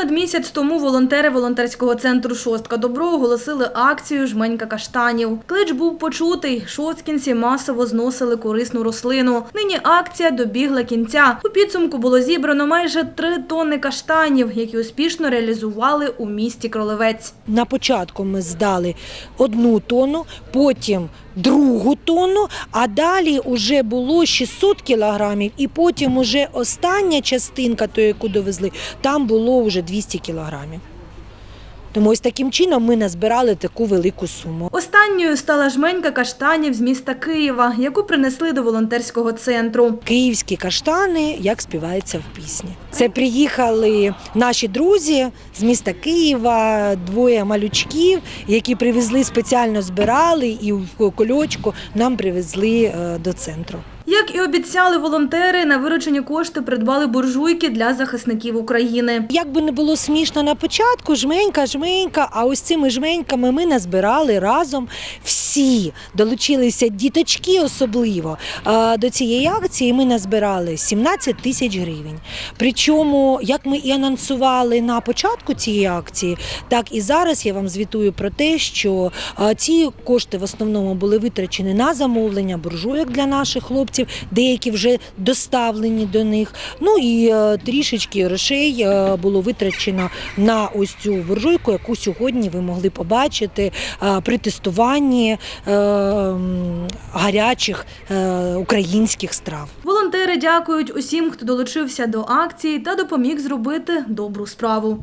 Понад місяць тому волонтери волонтерського центру Шостка Добро оголосили акцію Жменька каштанів. Клич був почутий. Шосткінці масово зносили корисну рослину. Нині акція добігла кінця. У підсумку було зібрано майже три тонни каштанів, які успішно реалізували у місті Кролевець. На початку ми здали одну тонну, потім другу тонну, а далі вже було 600 кілограмів, і потім уже остання частинка, ту, яку довезли, там було вже 200 кілограмів. Тому ось таким чином ми назбирали таку велику суму. Останньою стала жменька каштанів з міста Києва, яку принесли до волонтерського центру. Київські каштани, як співається в пісні. Це приїхали наші друзі з міста Києва, двоє малючків, які привезли спеціально збирали і в кольочку нам привезли е, до центру. Як і обіцяли волонтери, на виручені кошти придбали буржуйки для захисників України. Як би не було смішно на початку, жменька, жменька, а ось цими жменьками ми назбирали разом всі. Долучилися діточки особливо. До цієї акції ми назбирали 17 тисяч гривень. Причому, як ми і анонсували на початку цієї акції, так і зараз я вам звітую про те, що ці кошти в основному були витрачені на замовлення буржуйок для наших хлопців, деякі вже доставлені до них. Ну і е, трішечки грошей е, було витрачено на ось цю буржуйку, яку сьогодні ви могли побачити е, при тестуванні гарячих е, українських страв. Волонтери дякують усім, хто долучився до акції та допоміг зробити добру справу.